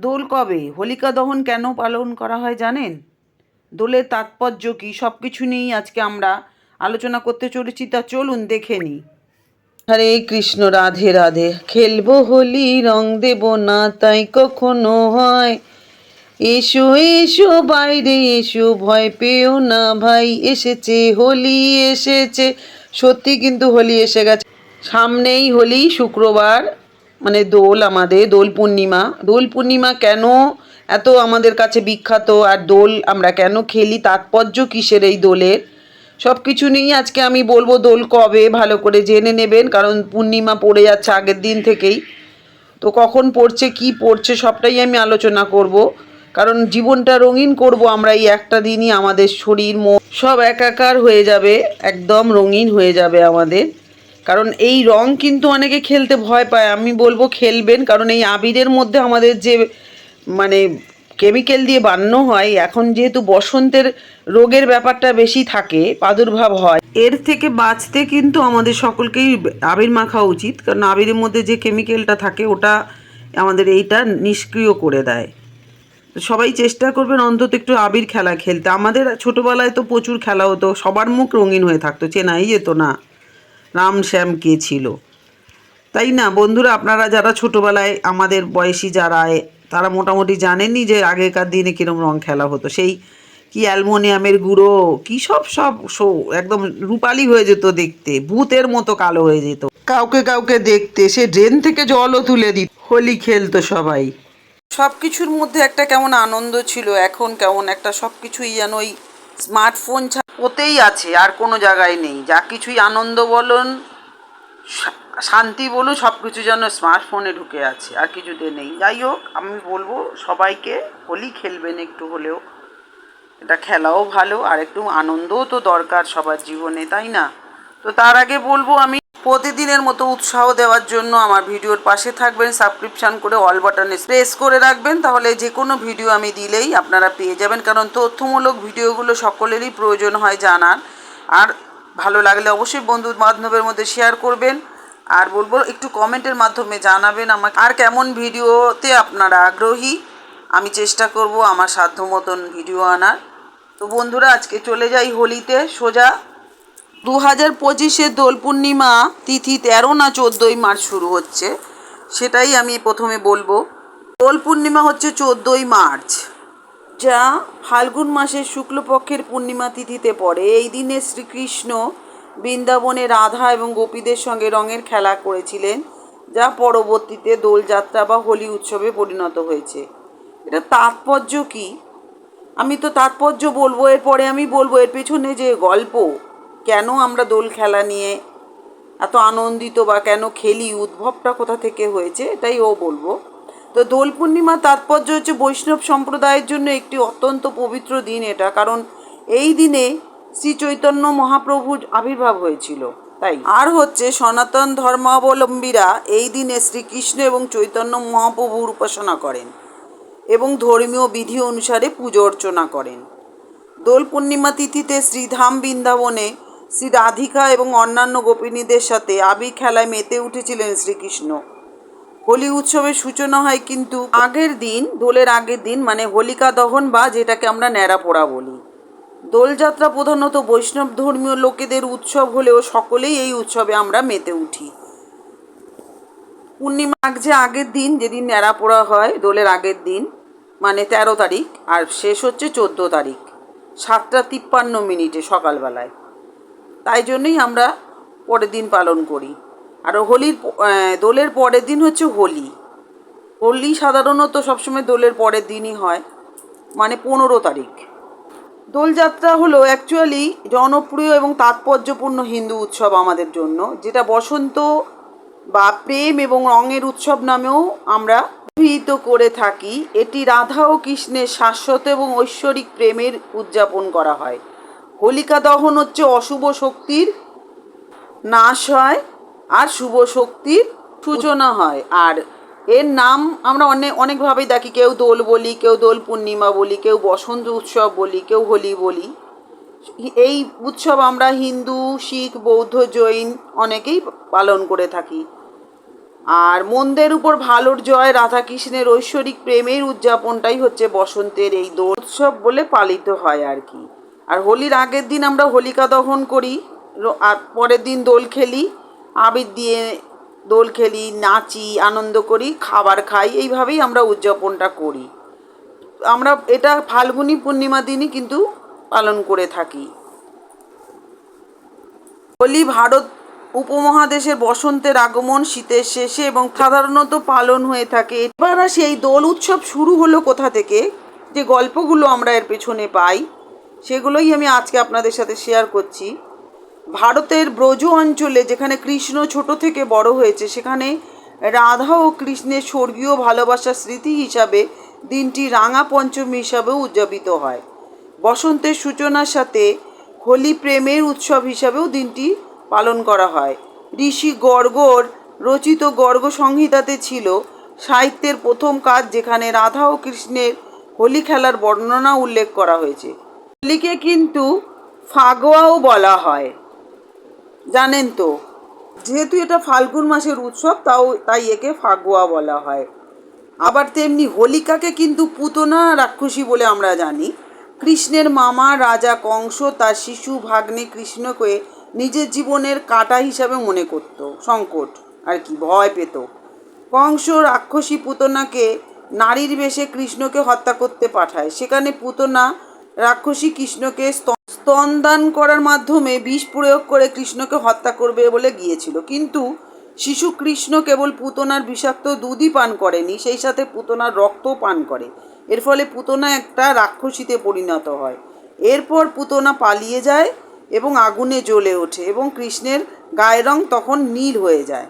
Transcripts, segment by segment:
দোল কবে? হোলিকা দহন কেন পালন করা হয় জানেন? দোলের তাৎপর্য কী? সব কিছু নিয়েই আজকে আমরা আলোচনা করতে চলেছি, তা চলুন দেখে নিই হরে কৃষ্ণ, রাধে রাধে। খেলব হোলি, রং দেব না, তাই কখনো হয়। এসো এসো, বাইরে এসো, ভয় পেও না ভাই। এসেছে, হোলি এসেছে। সত্যি কিন্তু হোলি এসে গেছে। সামনেই হোলি, শুক্রবার। মানে দোল আমাদের, দোল পূর্ণিমা। দোল পূর্ণিমা কেন এত আমাদের কাছে বিখ্যাত আর দোল আমরা কেন খেলি? তাৎপর্য কিসের এই দোলের? সব কিছু নিয়েই আজকে আমি বলব দোল কবে, ভালো করে জেনে নেবেন, কারণ পূর্ণিমা পড়ে যাচ্ছে আগের দিন থেকেই। তো কখন পড়ছে, কি পড়ছে, সবটাই আমি আলোচনা করব। কারণ জীবনটা রঙিন করব আমরা এই একটা দিনই, আমাদের শরীর, মন সব একাকার হয়ে যাবে, একদম রঙিন হয়ে যাবে আমাদের। কারণ এই রং কিন্তু অনেকে খেলতে ভয় পায়। আমি বলব খেলবেন, কারণ এই আবিরের মধ্যে আমাদের যে মানে কেমিক্যাল দিয়ে বানানো হয়, এখন যেহেতু বসন্তের রোগের ব্যাপারটা বেশি থাকে, প্রাদুর্ভাব হয়, এর থেকে বাঁচতে কিন্তু আমাদের সকলকেই আবির মাখা উচিত, কারণ আবিরের মধ্যে যে কেমিক্যালটা থাকে, ওটা আমাদের এইটা নিষ্ক্রিয় করে দেয়। সবাই চেষ্টা করবেন অন্তত একটু আবির খেলা খেলতে। আমাদের ছোটোবেলায় তো প্রচুর খেলা হতো, সবার মুখ রঙিন হয়ে থাকতো, চেনাই যেত না। রাম শ্যাম কে ছিল? তাই না? বন্ধুরা, আপনারা যারা ছোটোবেলায় আমাদের বয়সী যারা তারা মোটামুটি জানেনই যে আগেকার দিনে কীরকম রং খেলা হতো। সেই কি অ্যালমোনিয়ামের গুঁড়ো, কি সব সব শো, একদম রূপালি হয়ে যেত দেখতে, ভূতের মতো কালো হয়ে যেত। কাউকে কাউকে দেখতে, সে ড্রেন থেকে জলও তুলে দিত। হোলি খেলতো সবাই। সব কিছুর মধ্যে একটা কেমন আনন্দ ছিল, এখন কেমন একটা সব কিছুই যেন ওই স্মার্টফোন ওতেই আছে, আর কোনো জায়গায় নেই। যা কিছুই আনন্দ বলুন শান্তি বলুন সব কিছু যেন স্মার্টফোনে ঢুকে আছে, আর কিছুতে নেই। যাই হোক, আমি বলব সবাইকে হোলি খেলবেন একটু হলেও। এটা খেলাও ভালো, আর একটু আনন্দও তো দরকার সবার জীবনে, তাই না? তো তার আগে বলব আমি প্রতিদিনের মতো উৎসাহ দেওয়ার জন্য আমার ভিডিওর পাশে থাকবেন সাবস্ক্রিপশান করে অল বাটনে প্রেস করে রাখবেন। তাহলে যে কোনো ভিডিও আমি দিলেই আপনারা পেয়ে যাবেন, কারণ তথ্যমূলক ভিডিওগুলো সকলেরই প্রয়োজন হয় জানার। আর ভালো লাগলে অবশ্যই বন্ধু বান্ধবের মধ্যে শেয়ার করবেন। আর বলব, একটু কমেন্টের মাধ্যমে জানাবেন আমাকে, আর কেমন ভিডিওতে আপনারা আগ্রহী? আমি চেষ্টা করব আমার সাধ্য মতন ভিডিও আনার। তো বন্ধুরা, আজকে চলে যাই হোলিতে, সোজা দু হাজার পঁচিশে দোল পূর্ণিমা, তিথি তেরো না চোদ্দোই মার্চ শুরু হচ্ছে, সেটাই আমি প্রথমে বলব। দোল পূর্ণিমা হচ্ছে চোদ্দোই মার্চ, যা ফাল্গুন মাসের শুক্লপক্ষের পূর্ণিমা তিথিতে পড়ে। এই দিনে শ্রীকৃষ্ণ বৃন্দাবনে রাধা এবং গোপীদের সঙ্গে রঙের খেলা করেছিলেন, যা পরবর্তীতে দোলযাত্রা বা হোলি উৎসবে পরিণত হয়েছে। এটা তাৎপর্য কী? আমি তো তাৎপর্য বলব, এরপরে আমি বলব, এর পেছনে যে গল্প কেন আমরা দোল খেলা নিয়ে এত আনন্দিত বা কেন খেলি? উদ্ভবটা কোথা থেকে হয়েছে? এটাই ও বলব। তো দোল পূর্ণিমার তাৎপর্য হচ্ছে বৈষ্ণব সম্প্রদায়ের জন্য একটি অত্যন্ত পবিত্র দিন এটা। কারণ এই দিনে শ্রী চৈতন্য মহাপ্রভুর আবির্ভাব হয়েছিল। তাই আর হচ্ছে সনাতন ধর্মাবলম্বীরা এই দিনে শ্রীকৃষ্ণ এবং চৈতন্য মহাপ্রভুর উপাসনা করেন এবং ধর্মীয় বিধি অনুসারে পুজো অর্চনা করেন। দোল পূর্ণিমা তিথিতে শ্রীধাম বৃন্দাবনে শ্রী রাধিকা এবং অন্যান্য গোপিনীদের সাথে আবির খেলায় মেতে উঠেছিলেন শ্রীকৃষ্ণ। হোলি উৎসবের সূচনা হয় কিন্তু আগের দিন, দোলের আগের দিন মানে হোলিকা দহন বা যেটাকে আমরা ন্যাড়া পোড়া বলি। দোলযাত্রা প্রধানত বৈষ্ণব ধর্মীয় লোকেদের উৎসব হলেও সকলেই এই উৎসবে আমরা মেতে উঠি। পূর্ণিমা যে আগের দিন, যেদিন ন্যাড়া পোড়া হয় দোলের আগের দিন মানে তেরো তারিখ, আর শেষ হচ্ছে চোদ্দ তারিখ, সাতটা তিপ্পান্ন মিনিটে সকালবেলায়। তাই জন্যই আমরা পরের দিন পালন করি। আর হোলির দোলের পরের দিন হচ্ছে হোলি। হোলি সাধারণত সবসময় দোলের পরের দিনই হয় মানে পনেরো তারিখ। দোলযাত্রা হলো অ্যাকচুয়ালি জনপ্রিয় এবং তাৎপর্যপূর্ণ হিন্দু উৎসব আমাদের জন্য, যেটা বসন্ত বা প্রেম এবং রঙের উৎসব নামেও আমরা অভিহিত করে থাকি। এটি রাধা ও কৃষ্ণের শাশ্বত এবং ঐশ্বরিক প্রেমের উদযাপন করা হয়। হোলিকা দহন হচ্ছে অশুভ শক্তির নাশ হয় আর শুভ শক্তির সূচনা হয়। আর এর নাম আমরা অনেক অনেকভাবেই দেখি। কেউ দোল বলি, কেউ দোল পূর্ণিমা বলি, কেউ বসন্ত উৎসব বলি, কেউ হোলি বলি। এই উৎসব আমরা হিন্দু, শিখ, বৌদ্ধ, জৈন অনেকেই পালন করে থাকি। আর মন্দের উপর ভালোর জয়, রাধাকৃষ্ণের ঐশ্বরিক প্রেমের উদযাপনটাই হচ্ছে বসন্তের এই দোল উৎসব বলে পালিত হয় আর কি। আর হোলির আগের দিন আমরা হোলিকা দহন করি আর পরের দিন দোল খেলি, আবির দিয়ে দোল খেলি, নাচি, আনন্দ করি, খাবার খাই, এইভাবেই আমরা উদযাপনটা করি। আমরা এটা ফাল্গুনী পূর্ণিমা দিনই কিন্তু পালন করে থাকি। হোলি ভারত উপমহাদেশের বসন্তের আগমন, শীতের শেষে এবং সাধারণত পালন হয়ে থাকে। এবার সেই দোল উৎসব শুরু হলো কোথা থেকে? যে গল্পগুলো আমরা এর পেছনে পাই। সেগুলোই আমি আজকে আপনাদের সাথে শেয়ার করছি। ভারতের ব্রজ অঞ্চলে যেখানে কৃষ্ণ ছোট থেকে বড় হয়েছে, সেখানে রাধা ও কৃষ্ণের স্বর্গীয় ভালোবাসার স্মৃতি হিসাবে দিনটি রাঙা পঞ্চমী হিসাবেও উদযাপিত হয়। বসন্তের সূচনার সাথে হোলি প্রেমের উৎসব হিসাবেও দিনটি পালন করা হয়। ঋষি গর্গর রচিত গর্গ সংহিতাতে ছিল সাহিত্যের প্রথম কাজ যেখানে রাধা ও কৃষ্ণের হোলি খেলার বর্ণনা উল্লেখ করা হয়েছে। হোলিকে কিন্তু ফাগোয়াও বলা হয়। জানেন তো, যেহেতু এটা ফাল্গুন মাসের উৎসব, তাও তাই একে ফাগুয়া বলা হয়। আবার তেমনি হোলিকাকে কিন্তু পুতনা রাক্ষসী বলে আমরা জানি। কৃষ্ণের মামা রাজা কংস তার শিশু ভাগ্নে কৃষ্ণকে নিজের জীবনের কাঁটা হিসাবে মনে করত, সংকট, আর কি, ভয় পেত। কংস রাক্ষসী পুতনাকে নারীর বেশে কৃষ্ণকে হত্যা করতে পাঠায়। সেখানে পুতনা রাক্ষসী কৃষ্ণকে স্তন স্তনদান করার মাধ্যমে বিষ প্রয়োগ করে কৃষ্ণকে হত্যা করবে বলে গিয়েছিল। কিন্তু শিশু কৃষ্ণ কেবল পুতনার বিষাক্ত দুধই পান করেনি, সেই সাথে পুতনার রক্তও পান করে। এর ফলে পুতনা একটা রাক্ষসীতে পরিণত হয়। এরপর পুতনা পালিয়ে যায় এবং আগুনে জ্বলে ওঠে এবং কৃষ্ণের গায়ের রং তখন নীল হয়ে যায়।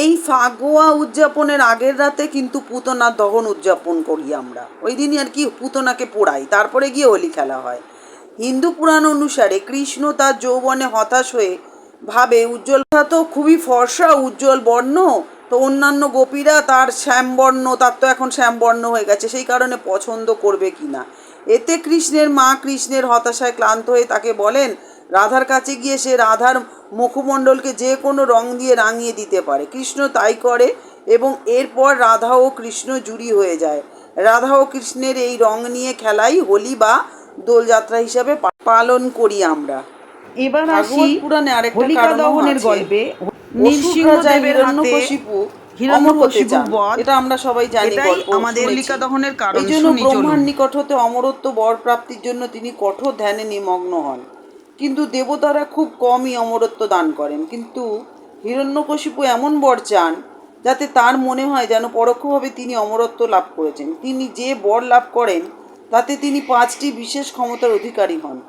এই ফাগুয়া উদযাপনের আগের রাতে কিন্তু পুতনার দহন উদযাপন করি আমরা। ওই দিনই আর কি পুতনাকে পোড়াই, তারপরে গিয়ে হোলি খেলা হয়। হিন্দু পুরাণ অনুসারে কৃষ্ণ তার যৌবনে হতাশ হয়ে ভাবে উজ্জ্বল তো খুবই ফর্সা, উজ্জ্বল বর্ণ, তো অন্যান্য গোপীরা তার শ্যামবর্ণ, তার তো এখন শ্যামবর্ণ হয়ে গেছে, সেই কারণে পছন্দ করবে কি না? এতে কৃষ্ণের মা কৃষ্ণের হতাশায় ক্লান্ত হয়ে তাকে বলেন, রাধার কাছে গিয়ে সে রাধার মুখমণ্ডলকে যে কোনো রং দিয়ে রাঙিয়ে দিতে পারে কৃষ্ণ তাই করে এবং এরপর রাধা ও কৃষ্ণ জুড়ি হয়ে যায় রাধা ও কৃষ্ণের এই রং নিয়ে খেলাই হোলি বা দোলযাত্রা হিসাবে পালন করি আমরা এবার আসি পুরাণে আরেকটা দহনের গল্পে নৃসিংহদেবের হিরণ্যকশিপু। বধ। এটা আমরা সবাই জানি আমাদের। হোলিকা দহনের কারণ। এই জন্য ব্রহ্মার নিকট হতে অমরত্ব বর প্রাপ্তির জন্য তিনি কঠোর ধ্যানে নিমগ্ন হন কিন্তু দেবতারা খুব কমই অমরত্ব দান করেন। কিন্তু হিরণ্যকশিপু এমন বর চান, যাতে তার মনে হয় যেন পরোক্ষভাবে তিনি অমরত্ব লাভ করেছেন। তিনি যে বর লাভ করেন, তাতে তিনি পাঁচটি বিশেষ ক্ষমতার অধিকারী হন।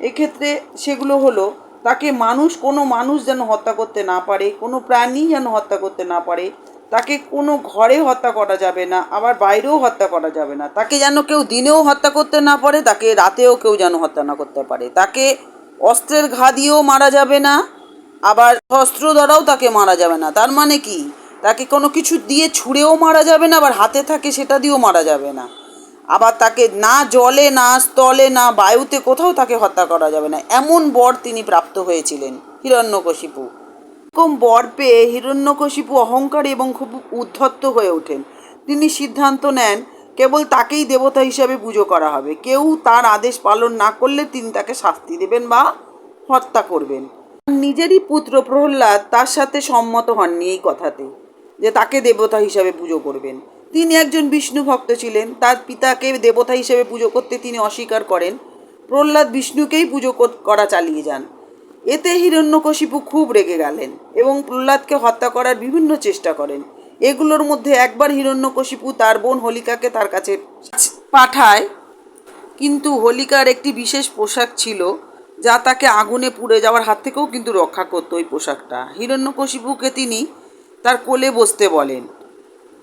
এক্ষেত্রে সেগুলো হলো, তাকে মানুষ, কোনো মানুষ যেন হত্যা করতে না পারে, কোনো প্রাণী যেন হত্যা করতে না পারে, তাকে কোনো ঘরে হত্যা করা যাবে না, আবার বাইরেও হত্যা করা যাবে না। তাকে যেন কেউ দিনেও হত্যা করতে না পারে, তাকে রাতেও কেউ যেন হত্যা না করতে পারে। তাকে অস্ত্রের ঘা দিয়েও মারা যাবে না, আবার অস্ত্র দ্বারাও তাকে মারা যাবে না। তার মানে কি? তাকে কোনো কিছু দিয়ে ছুঁড়েও মারা যাবে না, আবার হাতে থাকে সেটা দিয়েও মারা যাবে না। আবার তাকে না জলে, না স্থলে, না বায়ুতে কোথাও তাকে হত্যা করা যাবে না। এমন বর তিনি প্রাপ্ত হয়েছিলেন, হিরণ্যকশিপু। এরকম বর পেয়ে হিরণ্যকশিপু অহংকারী এবং খুব উদ্ধত্ত হয়ে ওঠেন। তিনি সিদ্ধান্ত নেন কেবল তাকেই দেবতা হিসাবে পুজো করা হবে। কেউ তার আদেশ পালন না করলে তিনি তাকে শাস্তি দেবেন বা হত্যা করবেন। নিজেরই পুত্র প্রহ্লাদ তার সাথে সম্মত হননি এই কথাতে, যে তাকে দেবতা হিসাবে পুজো করবেন। তিনি একজন বিষ্ণু ভক্ত ছিলেন, তার পিতাকে দেবতা হিসেবে পুজো করতে তিনি অস্বীকার করেন। প্রহ্লাদ বিষ্ণুকেই পুজো করা চালিয়ে যান। এতে হিরণ্যকশিপু খুব রেগে গেলেন এবং প্রহ্লাদকে হত্যা করার বিভিন্ন চেষ্টা করেন। এগুলোর মধ্যে একবার হিরণ্যকশিপু তার বোন হোলিকাকে তার কাছে পাঠায়। কিন্তু হোলিকার একটি বিশেষ পোশাক ছিল, যা তাকে আগুনে পুড়ে যাওয়ার হাত থেকেও কিন্তু রক্ষা করতো ওই পোশাকটা। হিরণ্যকশিপুকে তিনি তার কোলে বসতে বলেন।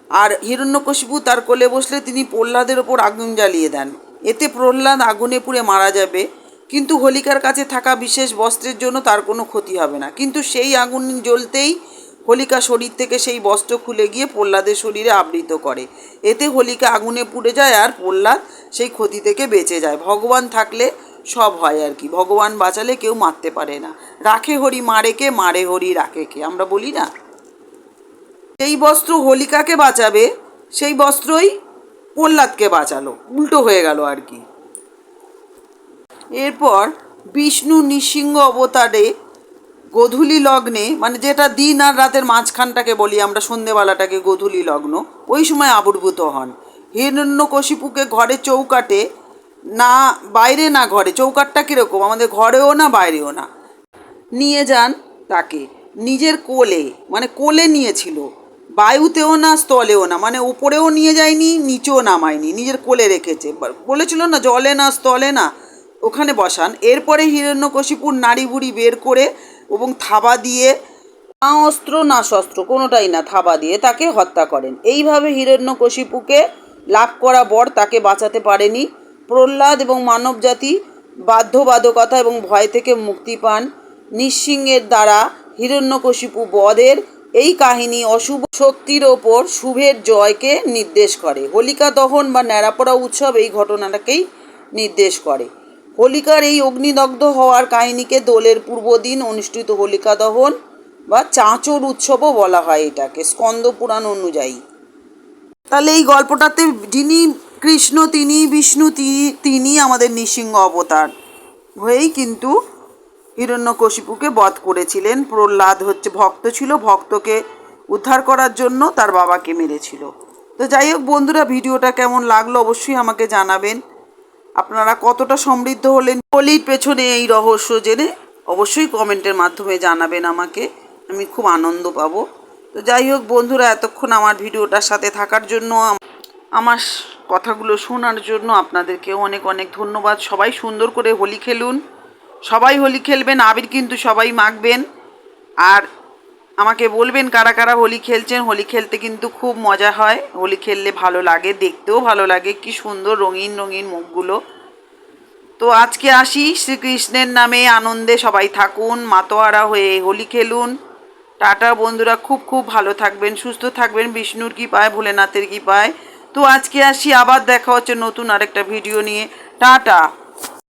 আর হিরণ্যকশিপু তার কোলে বসলে তিনি প্রহ্লাদের ওপর আগুন জ্বালিয়ে দেন। এতে প্রহ্লাদ আগুনে পুড়ে মারা যাবে, কিন্তু হোলিকার কাছে থাকা বিশেষ বস্ত্রের জন্য তার কোনো ক্ষতি হবে না। কিন্তু সেই আগুন জ্বলতেই হোলিকা শরীর থেকে সেই বস্ত্র খুলে গিয়ে প্রহ্লাদের শরীরে আবৃত করে। এতে হোলিকা আগুনে পুড়ে যায় আর প্রহ্লাদ সেই ক্ষতি থেকে বেঁচে যায়। ভগবান থাকলে সব হয় আর কি। ভগবান বাঁচালে কেউ মারতে পারে না। রাখে হরি মারে কে, মারে হরি রাখে কে? আমরা বলি না? সেই বস্ত্র হোলিকাকে বাঁচাবে, সেই বস্ত্রই প্রহ্লাদকে বাঁচালো। উল্টো হয়ে গেল আর কি। এরপর বিষ্ণু নৃসিংহ অবতারে গোধূলি লগ্নে মানে যেটা দিন আর রাতের মাঝখানটাকে বলি আমরা, সন্ধেবেলাটাকে গোধূলি লগ্ন, ওই সময় আবির্ভূত হন। হিরণ্যকশিপুকে ঘরে চৌকাটে, না বাইরে না ঘরে, চৌকাটটা কীরকম? আমাদের ঘরেও না বাইরেও না। নিয়ে যান তাকে, নিজের কোলে মানে কোলে নিয়েছিল। বায়ুতেও না, স্থলেও না মানে উপরেও নিয়ে যায়নি, নিচেও নামায়নি, নিজের কোলে রেখেছে। বলেছিল না, জলে না, স্থলে না, ওখানে বসান। এরপরে হিরণ্যকশিপুর নাড়ি বুড়ি বের করে এবং থাবা দিয়ে, না অস্ত্র, না শস্ত্র, কোনোটাই না, থাবা দিয়ে তাকে হত্যা করেন। এইভাবে হিরণ্যকশিপুকে লাভ করা বর তাকে বাঁচাতে পারেনি। প্রহ্লাদ এবং মানবজাতি বাধ্যবাধকতা এবং ভয় থেকে মুক্তি পান। নিঃসিংহের দ্বারা হিরণ্যকশিপু বধের এই কাহিনী অশুভ শক্তির ওপর শুভের জয়কে নির্দেশ করে। হোলিকা দহন বা ন্যাড়াপড়া উৎসব এই ঘটনাটাকেই নির্দেশ করে। হোলিকার এই অগ্নিদগ্ধ হওয়ার কাহিনীকে দোলের পূর্বদিন অনুষ্ঠিত হোলিকা দহন বা চাঁচর উৎসবও বলা হয় এটাকে, স্কন্দ পুরাণ অনুযায়ী। তাহলে এই গল্পটাতে যিনি কৃষ্ণ তিনি বিষ্ণু তিনি তিনি আমাদের নৃসিংহ অবতার হয়েই কিন্তু হিরণ্যকশিপুকে বধ করেছিলেন। প্রহ্লাদ হচ্ছে ভক্ত ছিল, ভক্তকে উদ্ধার করার জন্য তার বাবাকে মেরেছিল। তো যাই হোক বন্ধুরা, ভিডিওটা কেমন লাগল অবশ্যই আমাকে জানাবেন। আপনারা কতটা সমৃদ্ধ হলেন হোলির পেছনে এই রহস্য জেনে অবশ্যই কমেন্টের মাধ্যমে জানাবেন আমাকে। আমি খুব আনন্দ পাব। তো যাই হোক বন্ধুরা, এতক্ষণ আমার ভিডিওটার সাথে থাকার জন্য আমার কথাগুলো শোনার জন্য আপনাদেরকে অনেক অনেক ধন্যবাদ। সবাই সুন্দর করে হোলি খেলুন। সবাই হোলি খেলবেন, আবির কিন্তু সবাই মাখবেন। আর আমাকে বলবেন কারা কারা হোলি খেলছেন? হোলি খেলতে কিন্তু খুব মজা হয়। হোলি খেললে ভালো লাগে, দেখতেও ভালো লাগে। কি সুন্দর রঙিন রঙিন মুখগুলো। তো আজকে আসি শ্রীকৃষ্ণের নামে, আনন্দে সবাই থাকুন, মাতোয়ারা হয়ে হোলি খেলুন। টাটা বন্ধুরা, খুব খুব ভালো থাকবেন, সুস্থ থাকবেন। বিষ্ণুর কি পায় ভোলেনাথের কি পায় তো আজকে আসি, আবার দেখা হচ্ছে নতুন আরেকটা ভিডিও নিয়ে। টাটা!